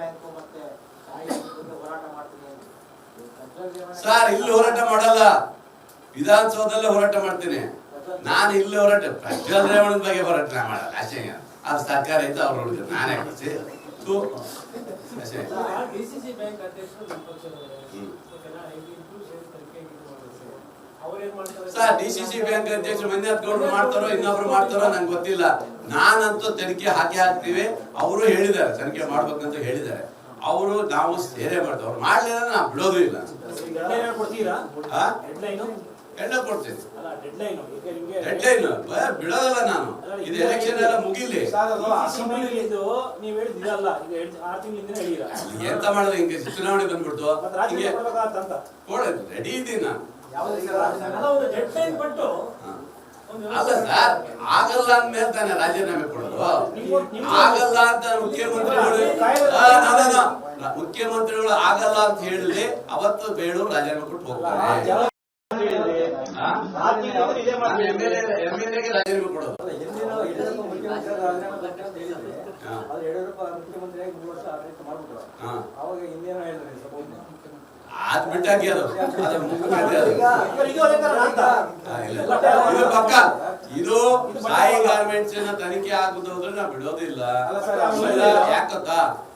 Bank ಮತ್ತೆ ಹೋರಾಟ ಮಾಡ್ತೀನಿ ಸರ್ ಇಲ್ಲಿ ಹೋರಾಟ ಮಾಡಲ್ಲ. ವಿಧಾನಸೌಧದಲ್ಲೇ ಹೋರಾಟ ಮಾಡ್ತೀನಿ. ನಾನು ಇಲ್ಲಿ ಹೋರಾಟ ಪ್ರಜ್ವಲ್ ರೇವಣ್ ಬಗ್ಗೆ ಹೋರಾಟ ಮಾಡಲ್ಲ. ಅಷ್ಟೇ ಅದು ಸರ್ಕಾರ ಇದ್ದು ಅವ್ರು ಹೋಗಿದ್ರು ನಾನೇ ಕಳಿಸಿ ಅಷ್ಟೇ ಡಿಸಿಸಿ ಬ್ಯಾಂಕ್ ಅಧ್ಯಕ್ಷರು ನಮ್ಮ ಪಕ್ಷದವರೇ ಹ್ಮ್. ಓಕೆನಾ ಇದು ಇಬ್ರು ಸೇರಿ ತನಿಖೆಗೆ ಇದು ಮಾಡಿದ್ರು ಅವ್ರೇನ್ ಮಾಡ್ತಾರೆ sir D C C bank ಅಧ್ಯಕ್ಷರು ಮಂಜುನಾಥ್ ಗೌಡ್ರು ಮಾಡ್ತಾರೋ ಇನ್ನೊಬ್ರು ಮಾಡ್ತಾರೋ ನಂಗೆ ಗೊತ್ತಿಲ್ಲ. ನಾನಂತೂ ತನಿಖೆ ಹಾಕಿ ಹಾಕ್ತೀವಿ. ಅವರು ಹೇಳಿದ್ದಾರೆ ತನಿಖೆ ಮಾಡ್ಬೇಕಂತ ಹೇಳಿದ್ದಾರೆ. ಅವರು ನಾವು ಸೇರೆ ಮಾಡ್ತೇವೆ. ಅವ್ರು ಮಾಡ್ಲಿಲ್ಲ ನಾವು ಬಿಡೋದು ಇಲ್ಲ. ಎಲ್ಲ ಕೊಡ್ತೀನಿ. ಡೆಡ್ ಲೈನ್ ಬಿಡೋದಲ್ಲ ನಾನು. ಇದು ಎಲೆಕ್ಷನ್ ಎಲ್ಲ ಮುಗಿಲಿ. ಎಂತ ಮಾಡೋದು ಹಿಂಗೆ ಚುನಾವಣೆ ಬಂದ್ಬಿಡ್ತು. ರೆಡಿ ಇದ್ದೀನಿ ನಾನು. ಅಲ್ಲ ಸರ್ ಆಗಲ್ಲ ಅಂದ್ಮೇಲೆ ತಾನೇ ರಾಜೀನಾಮೆ ಕೊಡೋದು. ಆಗಲ್ಲ ಅಂತ ಮುಖ್ಯಮಂತ್ರಿಗಳು. ಮುಖ್ಯಮಂತ್ರಿಗಳು ಆಗಲ್ಲ ಅಂತ ಹೇಳಿ ಅವತ್ತು ಬೇಡು ರಾಜೀನಾಮೆ ಕೊಟ್ಟು ಹೋಗ್ತಾರೆ. ಆ? ನಾನು MLA MLA ಗೆ ರಾಜೀನಾಮೆ ಕೊಡೋದು. ಮುಖ್ಯಮಂತ್ರಿ ಸಪೋಸ್ ಅದ್. ಇದು ಪಕ್ಕ. ಇದು ಸಾಯಿ ಗಾರ್ಮೆಂಟ್ಸ್ ತನಿಖೆ ಆಗುದೋದ್ರೆ ನಾವು ಬಿಡೋದಿಲ್ಲ. ಯಾಕತ್ತ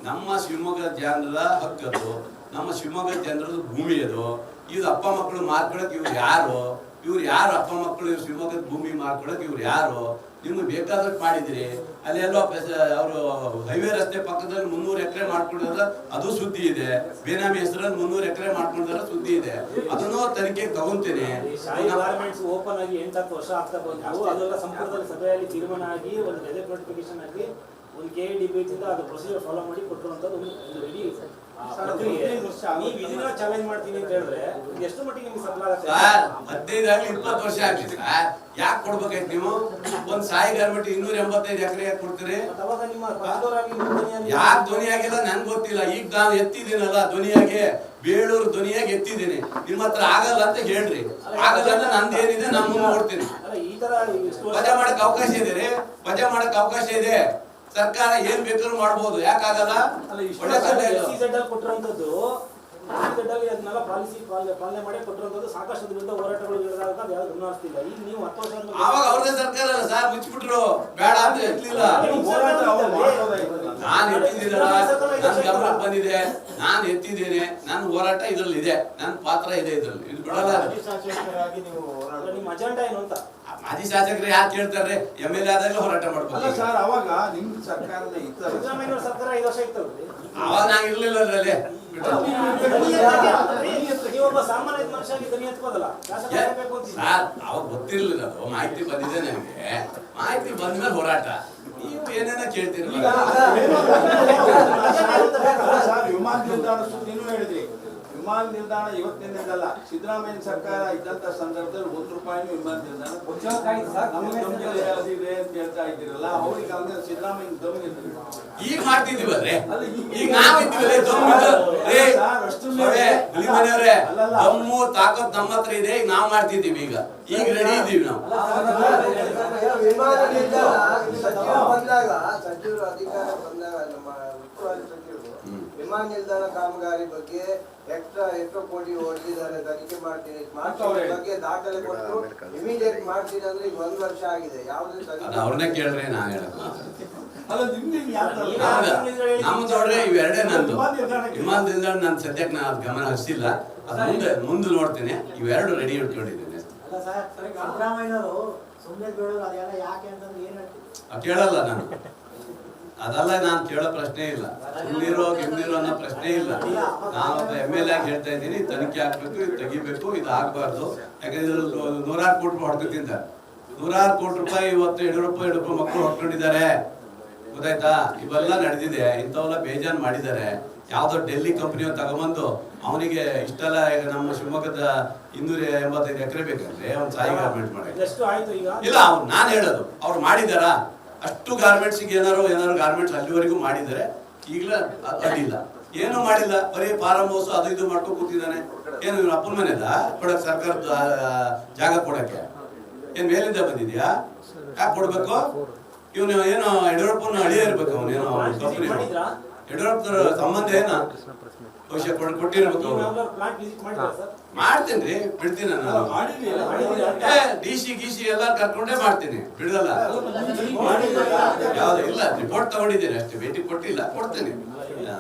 ನಮ್ಮ ಶಿವಮೊಗ್ಗ ಜನರ ಹಕ್ಕದು ನಮ್ಮ ಶಿವಮೊಗ್ಗ ಜನರದ ಭೂಮಿ ಅದು. ಇದು ಅಪ್ಪ ಮಕ್ಕಳು ಮಾರ್ಕೊಳಕ್ ಇವ್ರು ಯಾರು? ಇವ್ರು ಯಾರು ಅಪ್ಪ ಮಕ್ಕಳು ಇವ್ರು ಶಿವಮೊಗ್ಗದ ಭೂಮಿ ಮಾರ್ಕೊಳಕ್ ಇವ್ರು ಯಾರು? ನಿಮ್ಗೆ ಬೇಕಾದಷ್ಟು ಮಾಡಿದ್ರಿ. ಅಲ್ಲಿ ಎಲ್ಲೋ ಅವರು ಹೈವೇ ರಸ್ತೆ ಪಕ್ಕದಲ್ಲಿ ಮುನ್ನೂರು ಎಕರೆ ಮಾಡ್ಕೊಂಡಿದ್ರೆ ಅದು ಸುದ್ದಿ ಇದೆ. ಬೇನಾಮಿ ಹೆಸರಲ್ಲಿ ಮುನ್ನೂರು ಎಕರೆ ಮಾಡ್ಕೊಂಡಿದ್ರೆ ಸುದ್ದಿ ಇದೆ. ಅದನ್ನು ತನಿಖೆಗೆ ತಗೊಂತೀನಿ. ಓಪನ್ ಆಗಿ ಎಂಟು ಹತ್ತು ವರ್ಷ ಆಗ್ತಾ ಬಂತು. ಅದೆಲ್ಲ ಸಂಪುಟದಲ್ಲಿ ಸಭೆಯಲ್ಲಿ ತೀರ್ಮಾನ ಆಗಿ ಒಂದು ಗೆಜೆಟ್ ನೋಟಿಫಿಕೇಶನ್ ಆಗಿ ಒಂದು ಕೆ ಡಿ ಬಿ ಇಂದ ಅದು ಪ್ರೊಸೀಜರ್ ಫಾಲೋ ಮಾಡಿ ಕೊಟ್ಟಿರುವಂತದ್ದು ಒಂದು ಒಂದು ರೆಡಿ ಚಾಲೆಂಜ್ ಮಾಡ್ತೀನಿ ಅಂತ ಹೇಳಿದ್ರೆ ಎಷ್ಟು ಮಟ್ಟಿಗೆ ನಿಮ್ಗೆ ಸಫಲ ಆಗುತ್ತೆ ಹದಿನೈದು ಆಗ್ಲಿ ಇಪ್ಪತ್ತು ವರ್ಷ ಆಗ್ಲಿ ಸರ್ ಯಾಕೆ ಕೊಡ್ಬೇಕಾಯ್ತು ನೀವು? ಒಂದ್ ಸಾಯಿ ಗಾರ್ಮೆಂಟ್ ಇನ್ನೂರ ಎಂಬತ್ತೈದು ಎಕರೆ ಯಾಕೆ ಕೊಡ್ತೀರಿ? ಯಾಕೆ ಧ್ವನಿ ಆಗಿಲ್ಲ? ನನ್ಗೆ ಗೊತ್ತಿಲ್ಲ. ಈಗ ನಾನು ಎತ್ತಿದ್ದೀನಲ್ಲ ಧ್ವನಿಯಾಗಿ ಬೇಳೂರು ಧ್ವನಿಯಾಗಿ ಎತ್ತಿದ್ದೀನಿ. ನಿಮ್ಮ ಹತ್ರ ಆಗಲ್ಲ ಅಂತ ಹೇಳ್ರಿ. ಆಗಲ್ಲ ಅಂತ ನಂದು ಏನಿದೆ ನಾನು ತರ ವಜಾ ಮಾಡಕ್ ಅವಕಾಶ ಇದೆ ರೀ ವಜಾ ಮಾಡಕ್ ಅವಕಾಶ ಇದೆ. ಸರ್ಕಾರ ಏನ್ ಬೇಕಾದ್ರೂ ಮಾಡ್ಬೋದು. ಯಾಕಾಗಲ್ಲ ಅಲ್ಲಿ ಅದನ್ನೆಲ್ಲ ಪಾಲಿಸಿ ಪಾಲನೆ ಮಾಡಿ ಕೊಟ್ಟಿರುವಂತದ್ದು ಸಾಕಷ್ಟು ವಿರುದ್ಧ ಹೋರಾಟಗಳು ಇರೋದಾಗ ಅದು ಯಾವ್ದು ಗಮನಿಸ್ತಿಲ್ಲ ಈಗ ನೀವು ಹತ್ತು ವರ್ಷ ಆದ್ಮೇಲೆ- ಆವಾಗ ಅವ್ರದೇ ಸರ್ಕಾರ ಅಲ್ಲ ಸರ್ ಮುಚ್ಚಿಬಿಟ್ರು. ಬೇಡ ಅಂತ ಎತ್ತಲಿಲ್ಲ. ನಾನು ಎತ್ತಿದ್ದೀನಲ್ಲ ನನ್ ಗಮನಕ್ಕೆ ಬಂದಿದೆ. ನಾನು ಎತ್ತಿದ್ದೇನೆ. ನನ್ನ ಹೋರಾಟ ಇದ್ರಲ್ಲಿ ಇದೆ ನನ್ನ ಪಾತ್ರ ಇದೆ ಇದ್ರಲ್ಲಿ. ಇದು ಬಿಡಲ್ಲ. ನೀವು ಹೋರಾಟ ನಿಮ್ಮ ಅಜೆಂಡಾ ಏನು ಅಂತ? ಮಾಜಿ ಶಾಸಕರು ಯಾಕೆ ಕೇಳ್ತಾರೆ ಎಂ ಎಲ್ ಎ ಆದಾಗಲೂ ಹೋರಾಟ ಮಾಡ್ಬೋದು ಸರ್ ಅವಾಗ ನಿಮ್ ಸರ್ಕಾರದ ಇತ್ತಲ್ಲ ಸಿದ್ದರಾಮಯ್ಯ ಸರ್ಕಾರ ಐದು ವರ್ಷ ಇತ್ತು ಅವಾಗ ನಾನು ಇರ್ಲಿಲ್ಲ ಅದ್ರಲ್ಲಿ ಗೊತ್ತಿರ್ಲಿಲ್ಲ ಅದು ಮಾಹಿತಿ ಬಂದಿದೆ ನನಗೆ ಮಾಹಿತಿ ಬಂದ್ಮೇಲೆ ಹೋರಾಟ ನೀವು ಏನೇನ ಕೇಳ್ತೀರಿ ವಿಮಾನ ನಿಲ್ದಾಣ ಸುದ್ದಿನೂ ಹೇಳಿದ್ರಿ ವಿಮಾನ ನಿಲ್ದಾಣ ಇವತ್ತಿನಿಂದಲ್ಲ ಸಿದ್ದರಾಮಯ್ಯ ಸರ್ಕಾರ ಇದ್ದಂತ ಸಂದರ್ಭದಲ್ಲಿ ಒಂದು ರೂಪಾಯಿ ವಿಮಾನ ನಿಲ್ದಾಣ ಅಂತ ಹೇಳ್ತಾ ಇದ್ದೀರಲ್ಲ ಅವ್ರಿಗೆ ಸಿದ್ದರಾಮಯ್ಯ. ಈಗ ಮಾಡ್ತಿದೀವಲ್ರಿ ದಮ್ಮು ತಾಕತ್ ನಮ್ಮ ಹತ್ರ ಇದೆ ಈಗ ನಾವ್ ಮಾಡ್ತಿದ್ದೀವಿ ಈಗ ಈಗ ರೆಡಿ ಇದೀವಿ ನಾವು ವಿಮಾನ ನಿಲ್ದಾಣ ಸಚಿವರು ಬಂದಾಗ ಸಚಿವರು ಅಧಿಕಾರ ಬಂದಾಗ ನಮ್ಮ. ವಿಮಾನ ನಿಲ್ದಾಣ ಕಾಮಗಾರಿ ಬಗ್ಗೆ ಎಕ್ಸ್ಟ್ರಾ ಎಷ್ಟು ಕೋಟಿ ಹೊಡೆದಿದ್ದಾರೆ ತನಿಖೆ ಮಾಡ್ತೀನಿ. ಬಗ್ಗೆ ದಾಖಲೆ ಕೊಟ್ಟು ಇಮಿಡಿಯೇಟ್ ಮಾಡ್ತೀನಿ ಅಂದ್ರೆ ಈಗ ಒಂದ್ ವರ್ಷ ಆಗಿದೆ. ಯಾವ್ದೇ ಅವ್ರನ್ನೇ ಕೇಳ್ರಿ ನಾನ್ ನಮ್ದು ನೋಡ್ರಿ ಇವೆರಡೇ ನಂದು. ವಿಮಾನ ನಿಲ್ದಾಣ ನಾನು ಸದ್ಯಕ್ಕೆ ನಾನು ಗಮನ ಹರಿಸಿಲ್ಲ. ಅದು ಮುಂದೆ ಮುಂದೆ ನೋಡ್ತೀನಿ. ಇವೆರಡು ರೆಡಿ ಇಟ್ಕೊಂಡಿದ್ದೀನಿ ಕೇಳಲ್ಲ ನಾನು. ಅದಲ್ಲ ನಾನು ಕೇಳೋ ಪ್ರಶ್ನೆ ಇಲ್ಲ. ಸುಳ್ಳಿರೋ ಗಿಮ್ನಿರೋ ಅನ್ನೋ ಪ್ರಶ್ನೆ ಇಲ್ಲ. ನಾನು ಎಂ ಎಲ್ ಆಗಿ ಹೇಳ್ತಾ ಇದ್ದೀನಿ ತನಿಖೆ ಹಾಕ್ಬೇಕು ಇದು ತೆಗಿಬೇಕು ಇದು ಆಗ್ಬಾರ್ದು. ಯಾಕಂದ್ರೆ ನೂರಾರು ಕೋಟಿ ರೂಪಾಯಿ ಹೊಡೆದಿದ್ದ ನೂರಾರು ಕೋಟಿ ರೂಪಾಯಿ ಇವತ್ತು ಯಡಿಯೂರಪ್ಪ ಯಡಿಯೂರಪ್ಪ ಮಕ್ಕಳು ಹೊಡ್ಕೊಂಡಿದ್ದಾರೆ. ಗೊತ್ತಾಯ್ತಾ? ಇವೆಲ್ಲ ನಡೆದಿದೆ. ಇಂಥವೆಲ್ಲ ಬೇಜಾನ್ ಮಾಡಿದ್ದಾರೆ. ಯಾವುದೋ ಡೆಲ್ಲಿ ಕಂಪ್ನಿ ತಗೊಂಬಂದು ಅವನಿಗೆ ಇಷ್ಟೆಲ್ಲ ಈಗ ನಮ್ಮ ಶಿವಮೊಗ್ಗದ ಇನ್ನೂರ ಎಂಬತ್ತೈದು ಎಕರೆ ಬೇಕಂದ್ರೆ ಒಂದು ಸಾಯಿ ಗಾರ್ಮೆಂಟ್ ಮಾಡಿ. ಇಲ್ಲ ಅವ್ರು ನಾನು ಹೇಳೋದು. ಅವ್ರು ಮಾಡಿದಾರ? ಅಷ್ಟು ಗಾರ್ಮೆಂಟ್ಸ್ ಏನಾರು ಏನಾರು ಗಾರ್ಮೆಂಟ್ಸ್ ಅಲ್ಲಿವರೆಗೂ ಮಾಡಿದರೆ ಈಗಲೇ ಅಡ್ಡಿಲ್ಲ. ಏನು ಮಾಡಿಲ್ಲ. ಬರೀ ಫಾರಂ ಹೌಸ್ ಅದು ಇದು ಮಾಡ್ಕೊಂಡು ಕೂತಿದ್ದಾನೆ. ಏನು ಇವ್ನ ಅಪ್ಪನ ಮನೆಯಲ್ಲ? ಕೊಡಕ್ ಸರ್ಕಾರದ ಜಾಗ ಕೊಡಕ್ಕೆ. ಏನ್ ಮೇಲಿಂದ ಬಂದಿದ್ಯಾ? ಯಾಕೆ ಕೊಡ್ಬೇಕು? ಇವನು ಏನೋ ಯಡಿಯೂರಪ್ಪನ ಅಳಿಯ ಇರ್ಬೇಕು ಅವನೇನೋ ಕಂಪ್ನಿ ಯಡಿಯೂರಪ್ಪನವರ ಸಂಬಂಧ ಏನ? ಬಹುಶಃ ಕೊಡ್- ಕೊಟ್ಟಿರ್ಬೇಕು ನೀವು ರೀ ಬಿಡ್ತೀನಿ ನಾನು. ಡಿ ಸಿ ಗೀಸಿ ಎಲ್ಲ ಕರ್ಕೊಂಡೇ ಮಾಡ್ತೀನಿ. ಬಿಡಲ್ಲ. ಯಾವ್ದು ಇಲ್ಲ ರಿಪೋರ್ಟ್ ತಗೊಂಡಿದ್ದೀನಿ ಅಷ್ಟೇ ಭೇಟಿ ಕೊಟ್ಟಿಲ್ಲ ಕೊಡ್ತೇನೆ.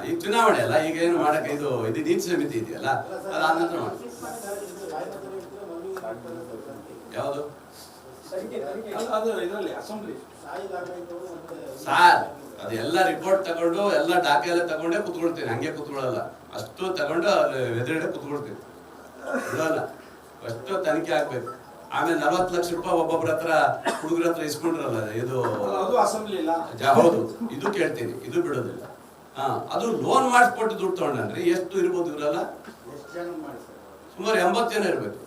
ಈ ಚುನಾವಣೆ ಅಲ್ಲ ಈಗ ಏನು ಮಾಡಕ್ಕೆ ಇದು ಇದು ನೀತಿ ಸಮಿತಿ ಇದೆಯಲ್ಲ ಅದು ಆ ನಂತರ ಮಾಡ್ತೀನಿ. ಯಾವುದು? ಅದು ಇದರಲ್ಲಿ ಅಸೆಂಬ್ಲಿ. ಸಾರ್. ಅದೆಲ್ಲ ರಿಪೋರ್ಟ್ ತಗೊಂಡು ಎಲ್ಲ ಡಾಕೆ ಎಲ್ಲ ತಗೊಂಡೇ ಕುತ್ಕೊಳ್ತೀನಿ. ಹಂಗೆ ಕುತ್ಕೊಳ್ಳಲ್ಲ ಅಷ್ಟು ತಗೊಂಡು ಅದು ಎದುರುಗಡೆ ಕುತ್ಕೊಳ್ತೀನಿ. ಬಿಡಲ್ಲ. ಅಷ್ಟು ತನಿಖೆ ಆಗ್ಬೇಕು. ಆಮೇಲೆ ನಲವತ್ತು ಲಕ್ಷ ರೂಪಾಯಿ ಒಬ್ಬೊಬ್ಬರ ಹತ್ರ ಹುಡುಗರ ಹತ್ರ ಇಸ್ಕೊಂಡ್ರಲ್ಲ ಇದು ಹೌದು. ಇದು ಕೇಳ್ತೀನಿ. ಇದು ಬಿಡೋದಿಲ್ಲ. ಹಾ ಅದು ಲೋನ್ ಮಾಡಿಸ್ಕೊಟ್ಟು ದುಡ್ಡು ತಗೊಂಡ್ರಿ ಎಷ್ಟು ಇರ್ಬೋದು ಮಾಡಿಸ್ತಾರೆ ಸುಮಾರು ಎಂಬತ್ತು ಜನ ಇರ್ಬೇಕು.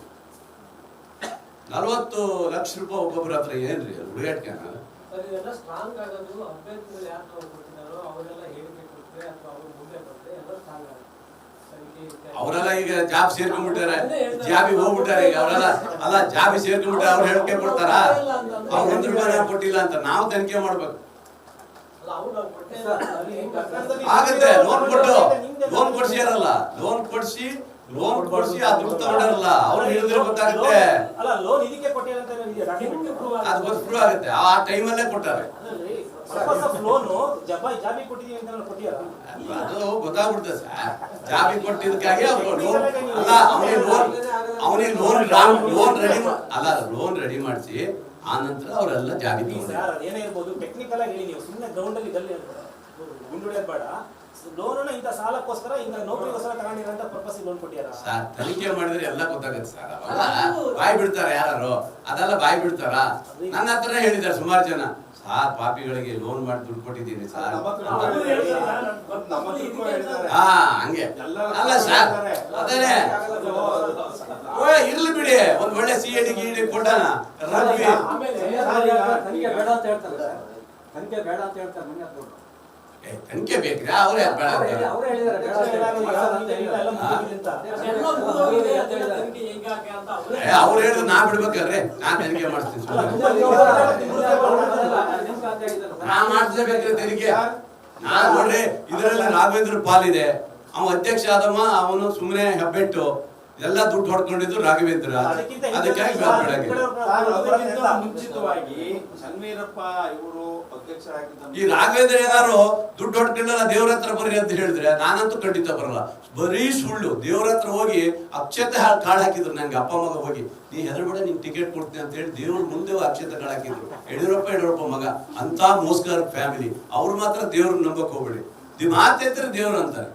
ನಲವತ್ತು ಲಕ್ಷ ರೂಪಾಯಿ ಒಬ್ಬೊಬ್ಬರ ಹತ್ರ ಏನ್ರಿ ಅದು? ಹುಡುಗಾಟ್ಕೆನ ಸ್ಟ್ರಾಂಗ್ ಆಗೋದು ಅಭ್ಯರ್ಥಿಗಳು ಯಾರು ಕೊಟ್ಟಿದ್ದಾರೋ ಅವರೆಲ್ಲ ಹೇಳಿಕೆ ಕೊಟ್ಟರೆ ಅಥವಾ ಅವರು ಮುಂದೆ ಕೊಟ್ಟರೆ ಎಲ್ಲ ಸ್ಟ್ರಾಂಗ್ ಆಗುತ್ತೆ. ಅವರೆಲ್ಲ ಈಗ ಜಾಬ್ ಸೇರ್ಕೊಂಡ್ಬಿಟ್ಟಾರೆ. ಜಾಬಿಗೆ ಹೋಗ್ಬಿಟ್ಟಾರೆ ಈಗ ಅವರೆಲ್ಲ. ಅಲ್ಲ ಜಾಬಿ ಸೇರ್ಕೊಂಡ್ಬಿಟ್ರೆ ಅವ್ರು ಹೇಳಿಕೆ ಕೊಡ್ತಾರ? ಅವ್ರು ಒಂದು ರೂಪಾಯಿ ಕೊಟ್ಟಿಲ್ಲ ಅಂತ ನಾವು ತನಿಖೆ ಮಾಡ್ಬೇಕು. ಅಲ್ಲ ಅವ್ರು ಕೊಟ್ಟೇ ಇಲ್ಲ ಅಲ್ಲಿ ಹೆಂಗ್ ಆಗ್ತದೆ? ಆಗತ್ತೆ ಲೋನ್ ಕೊಟ್ಟು. ಲೋನ್ ಕೊಡ್ಸಿಯಾರಲ್ಲ ಲೋನ್ ಕೊಡ್ಸಿ ಲೋನ್ ಕೊಡ್ಸಿ ಆ ದುಡ್ಡು ತಗೊಂಡಾರಲ್ಲ. ಅವ್ರು ಹೇಳಿದ್ರೆ ಗೊತ್ತಾಗುತ್ತೆ. ಅಲ್ಲ ಲೋನ್ ಇದಕ್ಕೆ ಅದು ಗೊತ್ತು ಆಗುತ್ತೆ ಆ ಟೈಮಲ್ಲೇ ಕೊಟ್ಟಾರೆ. ಅದು ಗೊತ್ತಾಗ್ಬಿಡ್ತದೆ ಸರ್. ಜಾಬಿ ಕೊಟ್ಟಿದ್ದಕ್ಕಾಗಿ ಅಲ್ಲ ಅವನಿಗೆ ಲೋನ್ ಅವನಿಗೆ ಲೋನ್ ಲೋನ್ ರೆಡಿ ಅಲ್ಲ ಲೋನ್ ರೆಡಿ ಮಾಡಿಸಿ ಆ ನಂತರ ಅವರೆಲ್ಲ ಜಾಬಿ ಏನೇ ಇರ್ಬೋದು ಟೆಕ್ನಿಕಲ್ ಆಗಿ ಹೇಳಿ ನೀವು ಸುಮ್ಮನೆ ಗ್ರೌಂಡ್ ಅಲ್ಲಿ ಗಲ್ಲಿ ಗುಂಡುಳಿಯೋದು ಬೇಡ ಲೋನ್ ಇಂಥ ಸಾಲಕ್ಕೋಸ್ಕರ ಇಂಥ ನೌಕರಿಗೋಸ್ಕರ ತಗೊಂಡಿರಂತ ಪರ್ಪಸ್ ಲೋನ್ ಕೊಟ್ಟಿಯಾರ ಸರ್ ತನಿಖೆ ಮಾಡಿದ್ರೆ ಎಲ್ಲ ಗೊತ್ತಾಗತ್ತೆ ಸರ್. ಅವೆಲ್ಲ ಬಾಯಿ ಬಿಡ್ತಾರ ಯಾರು? ಅದೆಲ್ಲ ಬಾಯಿ ಬಿಡ್ತಾರ? ನನ್ನ ಹತ್ರನೇ ಹೇಳಿದ್ದಾರೆ ಸುಮಾರು ಜನ. ಸಾರ್ ಪಾಪಿಗಳಿಗೆ ಲೋನ್ ಮಾಡಿ ದುಡ್ಡು ಕೊಟ್ಟಿದ್ದೀನಿ ಸರ್. ಹಾ ಹಂಗೆ. ಅಲ್ಲ ಸರ್ ಅದೇನೆ ಓ ಇರ್ಲಿ ಬಿಡಿ. ಒಂದ್ ಒಳ್ಳೆ ಸಿ ಎಡಿ ಗಿಡಿ ಕೊಟ್ಟಾನ ರವಿ. ತನಿಖೆ ಬೇಡ ಅಂತ ಹೇಳ್ತಾರೆ ಸರ್. ತನಿಖೆ ಬೇಡ ಅಂತ ಹೇಳ್ತಾರೆ ತನಿಖೆ ಬೇಕ್ರಿ ಅವ್ರೇ ಬೇಡ ಅಂತ ಅವರೇ ಏ, ಅವ್ರು ಹೇಳಿದ್ರು ನಾ ಬಿಡ್ಬೇಕಲ್ರಿ ನಾ ತನಿಖೆ ಮಾಡಿಸ್ತೀನಿ ಸುಮ್ನೆ. ನಾ ಮಾಡಿಸ್ಲೇಬೇಕ್ರಿ ತನಿಖೆ ನಾ ನೋಡ್ರಿ ಇದರಲ್ಲಿ ರಾಘವೇಂದ್ರ ಪಾಲಿದೆ ಅವ ಅಧ್ಯಕ್ಷ ಆದಮ್ಮ ಅವನು ಸುಮ್ಮನೆ ಹೆಬ್ಬೆಟ್ಟು. ಎಲ್ಲ ದುಡ್ಡು ಹೊಡ್ಕೊಂಡಿದ್ದು ರಾಘವೇಂದ್ರ. ಅದಕ್ಕಾಗಿ ಮುಂಚಿತವಾಗಿ ಇವರು ಈ ರಾಘವೇಂದ್ರ ಏನಾರು ದುಡ್ಡು ಹೊಡ್ಕೊಂಡಲ್ಲ ದೇವ್ರ ಹತ್ರ ಬರ್ರಿ ಅಂತ ಹೇಳಿದ್ರೆ ನಾನಂತೂ ಖಂಡಿತ ಬರಲ್ಲ. ಬರೀ ಸುಳ್ಳು. ದೇವ್ರ ಹತ್ರ ಹೋಗಿ ಅಕ್ಷತೆ ಹಾಳ್ ಕಾಳು ಹಾಕಿದ್ರು ನಂಗೆ ಅಪ್ಪ ಮಗ ಹೋಗಿ. ನೀ ಹೆದರ್ಬೇಡ ನಿನ್ ಟಿಕೆಟ್ ಕೊಡ್ತೀನಿ ಅಂತ ಹೇಳಿ ದೇವ್ರ ಮುಂದೆ ಅಕ್ಷತೆ ಕಾಳು ಹಾಕಿದ್ರು. ಯಡಿಯೂರಪ್ಪ ಯಡಿಯೂರಪ್ಪ ಮಗ ಅಂತ ಮೋಸ್ಕರ್ ಫ್ಯಾಮಿಲಿ. ಅವ್ರು ಮಾತ್ರ ದೇವ್ರನ್ನ ನಂಬಕ್ ಹೋಗ್ಬೇಡಿ. ದಿ ಮಾತೆತ್ತರ ದೇವ್ರು ಅಂತಾರೆ.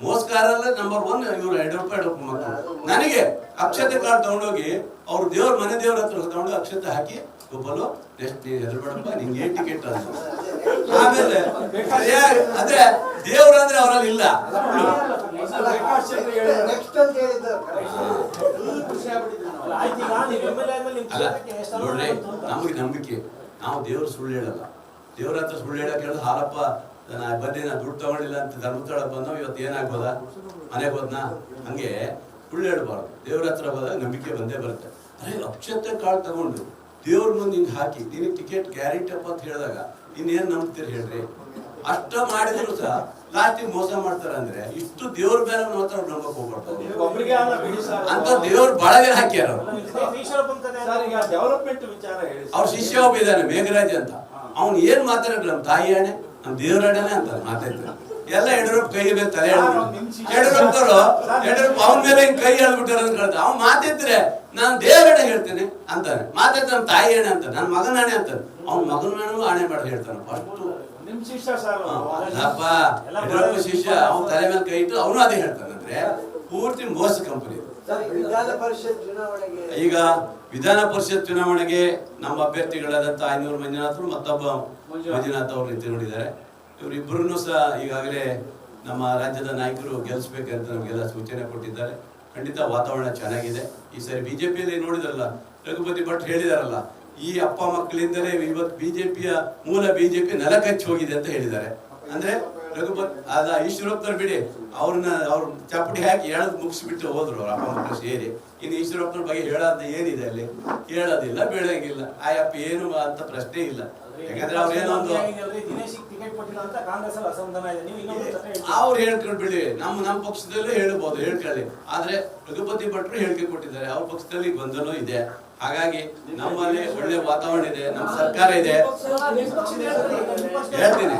ಮೋಸ್ಕಾರಲ್ಲ ನಂಬರ್ ಒನ್ ಇವ್ರು ಯಡಿಯೂರಪ್ಪ ಯಡಿಯೂರಪ್ಪ ಮಕ್ಕಳು ನನಗೆ ಅಕ್ಷತೆ ಕಾರ್ಡ್ ತಗೊಂಡೋಗಿ ಅವ್ರ ದೇವ್ರ ಮನೆ ದೇವ್ರ ಹತ್ರ ತಗೊಂಡು ಅಕ್ಷತೆ ಹಾಕಿ ಗೋಪಾಲು ನೆಕ್ಸ್ಟ್ ನೀ ಹೆದರ್ಬೇಡಪ್ಪ ನಿಂಗೆ ಏನ್ ಟಿಕೆಟ್ ಅಂತ. ಆಮೇಲೆ ಅದೇ ಅಂದ್ರೆ ದೇವ್ರು ಅಂದ್ರೆ ಅವರಲ್ಲಿ ಇಲ್ಲ. ಅಲ್ಲ ನೋಡ್ರಿ ನಮಗೆ ನಂಬಿಕೆ. ನಾವು ದೇವ್ರ ಸುಳ್ಳು ಹೇಳಲ್ಲ. ದೇವ್ರ ಹತ್ರ ಸುಳ್ಳು ಹೇಳಕ್ ಹೇಳಿದ್ರೆ ಹಾರಪ್ಪ ನಾ ಬಂದೆ ನಾನು ದುಡ್ಡು ತಗೊಂಡಿಲ್ಲ ಅಂತ ಧರ್ಮಸ್ಥಳ ಬಂದೋ ಇವತ್ತು ಏನಾಗ್ಬೋದ? ಮನೆಗೆ ಹೋದ್ನಾ? ಹಂಗೆ ಸುಳ್ಳು ಹೇಳ್ಬಾರ್ದು. ದೇವ್ರ ಹತ್ರ ಹೋದಾಗ ನಂಬಿಕೆ ಬಂದೇ ಬರುತ್ತೆ. ಅರೆ ಅಕ್ಷತೆ ಕಾಳು ತಗೊಂಡು ದೇವ್ರ ಮುಂದೆ ಹಿಂಗೆ ಹಾಕಿ ನಿನಗೆ ಟಿಕೆಟ್ ಗ್ಯಾರಂಟಿ ಅಪ್ಪ ಅಂತ ಹೇಳಿದಾಗ ಇನ್ನೇನು ನಂಬ್ತೀರಿ ಹೇಳ್ರಿ? ಅಷ್ಟ ಮಾಡಿದ್ರು ಸಹ ಲಾಸ್ಟಿಗೆ ಮೋಸ ಮಾಡ್ತಾರ ಅಂದ್ರೆ ಇಷ್ಟು ದೇವ್ರ ಮೇಲೆ ಮಾತ್ರ ಅವ್ರು ನಂಬಕ್ ಹೋಗ್ಬಾರ್ದು. ಅಂತ ದೇವ್ರ ಬಳಗೆ ಹಾಕ್ಯಾರ ಅವ್ರು. ಶಿಷ್ಯ ಒಬ್ಬ ಇದ್ದಾನೆ ಮೇಘರಾಜ್ ಅಂತ. ಅವ್ನು ಏನ್ ಮಾತಾಡ್ರಿ ನಮ್ಮ ತಾಯಿ ಅಣ್ಣೆ? ನಮ್ಮ ದೇವ್ರ ಅಣ್ಣನೆ ಅಂತ ಮಾತಾಡ್ತಾರೆ. ಎಲ್ಲ ಯಡಿಯೂರಪ್ಪ ಕೈ ಮೇಲೆ ತಲೆ ಯಡಿಯೂರಪ್ಪರು ಯಡಿಯೂರಪ್ಪ ಅವನ ಮೇಲೆ ಹಿಂಗ್ ಕೈ ಹೇಳ್ಬಿಟ್ಟಾರ ಅಂತ ಕೇಳ್ತಾರೆ. ಅವ್ನು ಮಾತಿದ್ರೆ ನಾನು ದೇವರಣ್ಣ ಹೇಳ್ತೇನೆ ಅಂತಾನೆ ಮಾತಾಡ್ತಾರೆ ನಮ್ಮ ತಾಯಿ ಅಣೆ ಅಂತ ನನ್ನ ಮಗನ ಅಣೆ ಅಂತಾನೆ ಅವ್ನ ಮಗನೂ ಆಣೆ ಮಾಡಿ ಹೇಳ್ತಾನೆ. ಫಸ್ಟ್. ನಿಮ್ ಶಿಷ್ಯ ಸರ್. ಅವ್ರು. ಅಲ್ಲಪ್ಪ ಯಡಿಯೂರಪ್ಪ ಶಿಷ್ಯ ಅವ್ನ ತಲೆ ಮೇಲೆ ಕೈ ಇಟ್ಟು ಅವನು ಅದೇ ಹೇಳ್ತಾನೆ. ಅಂದ್ರೆ ಪೂರ್ತಿ ಮೋಸ ಕಂಪನಿ ಈಗ ವಿಧಾನ ಪರಿಷತ್ ಚುನಾವಣೆಗೆ ನಮ್ಮ ಅಭ್ಯರ್ಥಿಗಳಾದಂತ ಐನೂರು ಮಂಜುನಾಥರು ಮತ್ತೊಬ್ಬ ಮಂಜುನಾಥ್. ಅವರು ನಿಂತುಕೊಂಡಿದ್ದಾರೆ ಇವರಿಬ್ಬರನ್ನು ಸಹ ಈಗಾಗಲೇ ನಮ್ಮ ರಾಜ್ಯದ ನಾಯಕರು ಗೆಲ್ಲಿಸ್ಬೇಕಂತ ನಮಗೆಲ್ಲ ಸೂಚನೆ ಕೊಟ್ಟಿದ್ದಾರೆ. ಖಂಡಿತ ವಾತಾವರಣ ಚೆನ್ನಾಗಿದೆ. ಈ ಸರಿ ಬಿಜೆಪಿಯಲ್ಲಿ ನೋಡಿದ್ರಲ್ಲ ರಘುಪತಿ ಭಟ್ ಹೇಳಿದಾರಲ್ಲ ಈ ಅಪ್ಪ ಮಕ್ಕಳಿಂದಲೇ ಇವತ್ತು ಬಿಜೆಪಿಯ ಮೂಲ ಬಿಜೆಪಿ ನೆಲಕಚ್ಚಿ ಹೋಗಿದೆ ಅಂತ ಹೇಳಿದ್ದಾರೆ. ಅಂದ್ರೆ ರಘುಪತಿ ಅದ ಈಶ್ವರಪ್ಪನವ್ರು ಬಿಡಿ. ಅವ್ರನ್ನ ಅವ್ರ ಚಪ್ಪಡಿ ಹಾಕಿ ಹೇಳದ್ ಮುಗಿಸ್ಬಿಟ್ಟು ಹೋದ್ರು ಅವ್ರ ಅಪ್ಪ ಮಕ್ಕಳು ಸೇರಿ. ಇನ್ನು ಈಶ್ವರಪ್ಪನ ಬಗ್ಗೆ ಹೇಳೋದ್ ಏನಿದೆ ಅಲ್ಲಿ? ಹೇಳೋದಿಲ್ಲ ಬೇಡಂಗಿಲ್ಲ ಆ ಅಪ್ಪ ಏನು ಅಂತ ಪ್ರಶ್ನೆ ಇಲ್ಲ. ಯಾಕಂದ್ರೆ ಅವ್ರು ಏನೋ ಒಂದು? ಅವ್ರು ಹೇಳ್ಕೊಂಡು ಬಿಡಿ. ನಮ್ಮ ನಮ್ಮ ಪಕ್ಷದಲ್ಲೂ ಹೇಳ್ಬೋದು ಹೇಳ್ಕೊಳ್ಳಿ. ಆದ್ರೆ ರಘುಪತಿ ಭಟ್ರು ಹೇಳಿಕೆ ಕೊಟ್ಟಿದ್ದಾರೆ. ಅವ್ರ ಪಕ್ಷದಲ್ಲಿ ಗೊಂದಲ ಇದೆ. ಹಾಗಾಗಿ ನಮ್ಮಲ್ಲಿ ಒಳ್ಳೆ ವಾತಾವರಣ ಇದೆ ನಮ್ಮ ಸರ್ಕಾರ ಇದೆ. ಹೇಳ್ತೀನಿ.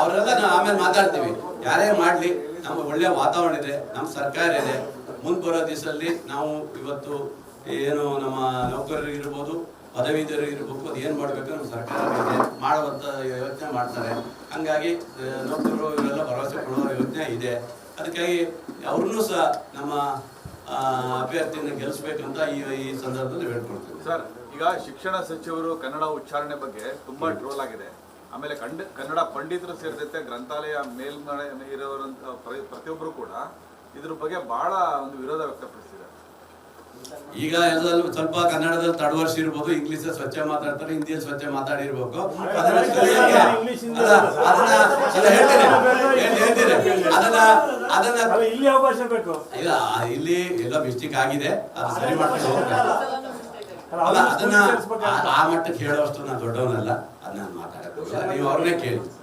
ಅವರೆಲ್ಲ ನಾವು ಆಮೇಲೆ ಮಾತಾಡ್ತೀವಿ. ಯಾರೇ ಮಾಡ್ಲಿ, ನಮ್ಮ ಒಳ್ಳೆ ವಾತಾವರಣ ಇದೆ ನಮ್ಮ ಸರ್ಕಾರ ಇದೆ. ಮುಂದೆ ಬರೋ ದಿವಸದಲ್ಲಿ ನಾವು ಇವತ್ತು ಏನು ನಮ್ಮ ನೌಕರರು ಇರ್ಬೋದು ಪದವೀಧರು ಇರ್ಬೇಕು, ಅದು ಏನು ಮಾಡಬೇಕು ನಮ್ಮ ಸರ್ಕಾರ ಇದೆ ಮಾಡುವಂಥ ಯೋಚನೆ ಮಾಡ್ತಾರೆ. ಹಂಗಾಗಿ ನೌಕರರು ಇವರೆಲ್ಲ ಭರವಸೆ ಕೊಡುವ ಯೋಚನೆ ಇದೆ. ಅದಕ್ಕಾಗಿ ಅವ್ರನ್ನೂ ಸಹ ನಮ್ಮ ಆ, ಗೆಲ್ಲಿಸಬೇಕಂತ ಈ ಈ ಸಂದರ್ಭದಲ್ಲಿ ಹೇಳ್ಕೊಡ್ತೀವಿ ಸರ್ ಈಗ ಶಿಕ್ಷಣ ಸಚಿವರು ಕನ್ನಡ ಉಚ್ಚಾರಣೆ ಬಗ್ಗೆ ತುಂಬಾ ಟ್ರೋಲ್ ಆಗಿದೆ. ಆಮೇಲೆ ಕಂಡ ಕನ್ನಡ ಪಂಡಿತರು ಸೇರಿದಂತೆ ಗ್ರಂಥಾಲಯ ಮೇಲ್ಮನೆ ಇರೋರಂತ ಪ್ರ- ಪ್ರತಿಯೊಬ್ಬರು ಕೂಡ ಇದ್ರ ಬಗ್ಗೆ ಬಹಳ ಒಂದು ವಿರೋಧ ವ್ಯಕ್ತಪಡಿಸಿದ್ದಾರೆ. ಈಗ ಎಲ್ಲರೂ ಸ್ವಲ್ಪ ಕನ್ನಡದಲ್ಲಿ ತಡವರ್ಷ ಇರ್ಬೋದು ಇಂಗ್ಲಿಷ್ ಸ್ವಚ್ಛ ಮಾತಾಡ್ತಾರೆ ಹಿಂದಿ ಸ್ವಚ್ಛ ಮಾತಾಡಿರ್ಬೇಕು. ಅದನ್ನ ಅದನ್ನ ಇಲ್ಲಿ ಬೇಕು. ಇಲ್ಲ ಇಲ್ಲಿ ಎಲ್ಲ ಮಿಸ್ಟೇಕ್ ಆಗಿದೆ. ಅದು ಸರಿ ಮಾಡ್ಕೊಂಡು ಅದನ್ನ ಆ- ಮಟ್ಟಕ್ಕೆ ಹೇಳೋಷ್ಟು ನಾನು ದೊಡ್ಡವನಲ್ಲ. ಅದನ್ನ ನಾನು ಮಾತಾಡಕ್ಕೋಗಲ್ಲ ನೀವು ಅವ್ರನ್ನೇ ಕೇಳಿ.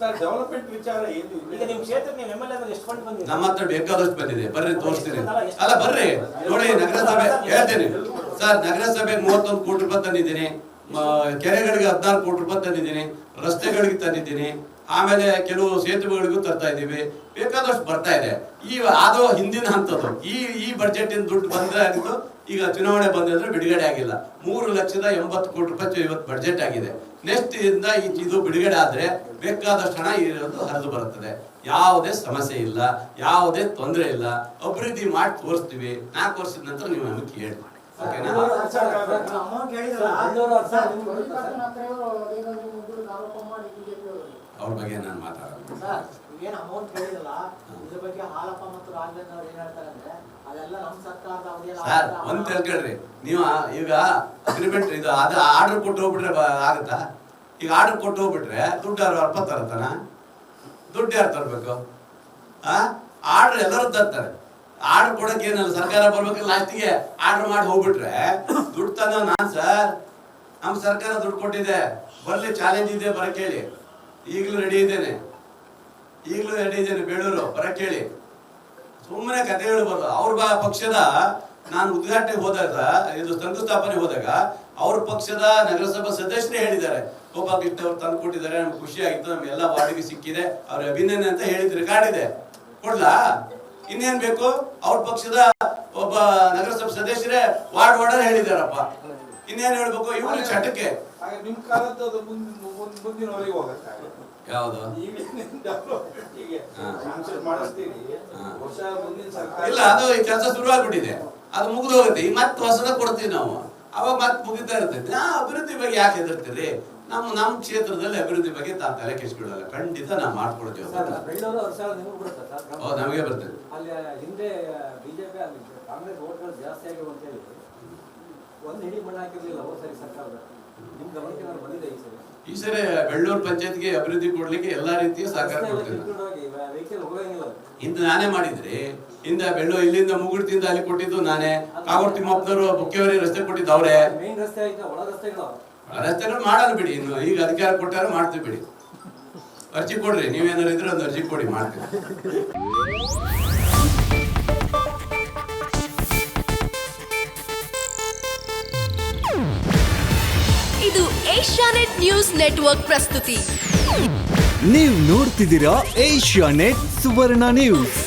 ಸರ್ ಡೆವಲಪ್ಮೆಂಟ್ ವಿಚಾರ ಏನು ಈಗ ನಿಮ್ ಕ್ಷೇತ್ರಕ್ಕೆ ನೀವು ಎಂ ಎಲ್ ಎ ಎಷ್ಟು ಫಂಡ್ ಬಂದಿದೆ? ನಮ್ಮ ಹತ್ರ ಬೇಕಾದಷ್ಟು ಬಂದಿದೆ. ಬರ್ರಿ ತೋರಿಸ್ತೀನಿ. ಅಲ್ಲ ಬರ್ರಿ. ನೋಡಿ ನಗರಸಭೆ ಹೇಳ್ತೀನಿ. ಸರ್ ನಗರಸಭೆಗೆ ಮೂವತ್ತೊಂದು ಕೋಟಿ ರೂಪಾಯಿ ತಂದಿದ್ದೀನಿ. ಕೆರೆಗಳಿಗೆ ಹದಿನಾರು ಕೋಟಿ ರೂಪಾಯಿ ತಂದಿದ್ದೀನಿ. ರಸ್ತೆಗಳಿಗೆ ತಂದಿದ್ದೀನಿ. ಆಮೇಲೆ ಕೆಲವು ಸೇತುವೆಗಳಿಗೂ ತರ್ತಾ ಇದ್ದೀವಿ. ಬೇಕಾದಷ್ಟು ಬರ್ತಾ ಇದೆ. ಈ ಅದು ಹಿಂದಿನ ಹಂತದ್ದು. ಈ ಈ ಬಜೆಟ್ ದುಡ್ಡು ಬಂದ್ರೆ ಆಗಿತ್ತು ಈಗ ಚುನಾವಣೆ ಬಂದಿದ್ರೆ ಬಿಡುಗಡೆ ಆಗಿಲ್ಲ. ಮೂರು ಲಕ್ಷದ ಎಂಬತ್ತು ಕೋಟಿ ರೂಪಾಯಿ ಇವತ್ತು ಬಜೆಟ್ ಆಗಿದೆ. ನೆಕ್ಸ್ಟ್ ಇಂದ ಈ- ಇದು ಬಿಡುಗಡೆ ಆದ್ರೆ ಬೇಕಾದಷ್ಟು ಹಣ ಇರೋದು ಹರಿದು ಬರುತ್ತದೆ. ಯಾವುದೇ ಸಮಸ್ಯೆ ಇಲ್ಲ ಯಾವುದೇ ತೊಂದರೆ ಇಲ್ಲ. ಅಭಿವೃದ್ಧಿ ಮಾಡಿ ತೋರಿಸ್ತೀವಿ. ನಾಲ್ಕು ವರ್ಷದ ನಂತರ ನೀವು ನಮಗೆ ಕೇಳಿ? ಅವ್ರ ಬಗ್ಗೆ ನಾನು ಮಾತಾಡೋದು ಸರ್ ಏನು ಅಮೌಂಟ್ ಹೇಳಿದಲ್ಲ ಇದ್ರ ಬಗ್ಗೆ ಹಾಲಪ್ಪ ಮತ್ತು ರಾಜೇಂದ್ರ ಅವ್ರು ಏನ್ ಹೇಳ್ತಾರೆ ಅಂದ್ರೆ ಅದೆಲ್ಲ ನಮ್ಮ ಸರ್ಕಾರದ ಸರ್, ಒಂದ್. ತಿಳ್ಕೊಳ್ರಿ. ನೀವು ಈಗ ಅಗ್ರಿಮೆಂಟ್ ಇದು ಅದು ಆರ್ಡರ್ ಕೊಟ್ಟು ಹೋಗ್ಬಿಟ್ರೆ ಆಗುತ್ತಾ? ಈಗ ಆರ್ಡರ್ ಕೊಟ್ಟು ಹೋಗ್ಬಿಟ್ರೆ ದುಡ್ಡು ಯಾರು ಅರ್ಪ ತರತಾನ? ದುಡ್ಡು ಯಾರು ತರಬೇಕು? ಆ? ಆರ್ಡರ್ ಎಲ್ಲರೂ ತರ್ತಾರೆ. ಆರ್ಡರ್ ಕೊಡಕ್ಕೆ ಏನಲ್ಲ, ಸರ್ಕಾರ ಬರ್ಬೇಕು ಲಾಸ್ಟಿಗೆ. ಆರ್ಡರ್ ಮಾಡಿ ಹೋಗ್ಬಿಟ್ರೆ ದುಡ್ಡು ತಂದ ನಾನ್ ಸರ್ ನಮ್ಮ ಸರ್ಕಾರ ದುಡ್ಡು ಕೊಟ್ಟಿದೆ. ಬರ್ಲಿ ಚಾಲೆಂಜ್ ಇದೆ, ಬರ ಕೇಳಿ. ಈಗಲೂ ರೆಡಿ ಇದ್ದೇನೆ. ಈಗಲೂ ರೆಡಿ ಇದ್ದೇನೆ, ಬೇಳೂರು, ಬರ ಕೇಳಿ. ಸುಮ್ಮನೆ ಕತೆ ಹೇಳ್ಬಾರ್ದು ಅವ್ರ ಪಕ್ಷದ ನಾನು ಉದ್ಘಾಟನೆ ಹೋದಾಗ ಇದು ಶಂಕುಸ್ಥಾಪನೆ ಹೋದಾಗ ಅವ್ರ ಪಕ್ಷದ ನಗರಸಭಾ ಸದಸ್ಯರೇ ಹೇಳಿದ್ದಾರೆ ಗೋಪಾಲಕೃಷ್ಣ ಅವರು ತಂದು ಕೊಟ್ಟಿದ್ದಾರೆ ನಮ್ಗೆ ಖುಷಿ ಆಗಿತ್ತು ನಮ್ಗೆಲ್ಲ ವಾರ್ಡಿಗೆ ಸಿಕ್ಕಿದೆ ಅವ್ರ ಅಭಿನಂದನೆ ಅಂತ ಹೇಳಿದ್ರೆ ಕಾಡಿದೆ ಕೊಡ್ಲಾ? ಇನ್ನೇನ್ ಬೇಕು? ಅವ್ರ ಪಕ್ಷದ ಒಬ್ಬ ನಗರಸಭಾ ಸದಸ್ಯರೇ ವಾರ್ಡ್ ವಾರ್ಡರ್ ಹೇಳಿದಾರಪ್ಪ ಇನ್ನೇನ್ ಹೇಳ್ಬೇಕು? ಇವ್ರಿಗೆ ಚಟಕ್ಕೆ. ಯಾವುದು? ಇಲ್ಲ ಅದು ಈ ಕೆಲಸ ಶುರುವಾಗ್ಬಿಟ್ಟಿದೆ. ಅದು ಮುಗಿದು ಹೋಗುತ್ತೆ. ಈಗ ಮತ್ತೆ ಹೊಸದ ಕೊಡ್ತೀವಿ ನಾವು. ಅವಾಗ ಮತ್ತೆ ಮುಗಿತಾ ಇರ್ತೈತೆ. ಆ ಅಭಿವೃದ್ಧಿ ಬಗ್ಗೆ ಯಾಕೆ ಹೆದರ್ತೀರಿ? ನಮ್ಮ ನಮ್ಮ ಕ್ಷೇತ್ರದಲ್ಲಿ ಅಭಿವೃದ್ಧಿ ಬಗ್ಗೆ ತಾವು ತಲೆ ಕೆಡಿಸ್ಕೊಳ್ಳಲ್ಲ. ಖಂಡಿತ ನಾವು ಮಾಡ್ಕೊಡ್ತೀವಿ ಹೌದು ನಮಗೆ ಬರ್ತದೆ. ಅಲ್ಲಿ ಹಿಂದೆ ಬಿಜೆಪಿ ಕಾಂಗ್ರೆಸ್ ಓಟ್ಗಳು ಜಾಸ್ತಿ ಆಗಿವೆ ಅಂತ ಹೇಳಿ ಒಂದು ಹಿಡಿ ಮಣ್ಣು ಹಾಕಿರ್ಲಿಲ್ಲ ಹೋದ ಸರಿ ಸರ್ಕಾರದ. ನಿಮ್ ಗಮನಕ್ಕೆ ನಾನು ಬಂದಿದೆ ಈ ಸರಿ? ಈ ಸರಿ ಬೆಳ್ಳೂರು ಪಂಚಾಯತ್ಗೆ ಅಭಿವೃದ್ಧಿ ಕೊಡ್ಲಿಕ್ಕೆ ಎಲ್ಲಾ ರೀತಿಯ ಸಹಕಾರ ಕೊಡ್ತೇನೆ ಇಂದ ನಾನೇ ಮಾಡಿದ್ರಿ ಇಂದ ಬೆಳ್ಳು ಇಲ್ಲಿಂದ ಮುಗುಡ್ತಿಂದ ಅಲ್ಲಿ ಕೊಟ್ಟಿದ್ದು ನಾನೇ. ಕಾಗೋಡ್ ತಿಮ್ಮಪ್ಪನವರು ಮುಖ್ಯವರಿ ರಸ್ತೆ ಕೊಟ್ಟಿದ್ದು ಅವರೇ. ರಸ್ತೆ ರಸ್ತೆಗಳು ಮಾಡಲ್ಲ ಬಿಡಿ. ಇನ್ನು ಈಗ ಅಧಿಕಾರ ಕೊಟ್ಟಾರ ಮಾಡ್ತೀವಿ ಬಿಡಿ. ಅರ್ಜಿ ಕೊಡ್ರಿ. ನೀವೇನಾದ್ರು ಇದ್ರೆ ಒಂದು ಅರ್ಜಿ ಕೊಡಿ ಮಾಡ್ತೀವಿ ಇದು ಏಷ್ಯಾನೆಟ್ ನ್ಯೂಸ್ ನೆಟ್ವರ್ಕ್ ಪ್ರಸ್ತುತಿ. ನೀವು ನೋಡ್ತಿದ್ದೀರಾ ಏಷ್ಯಾನೆಟ್ ಸುವರ್ಣ ನ್ಯೂಸ್.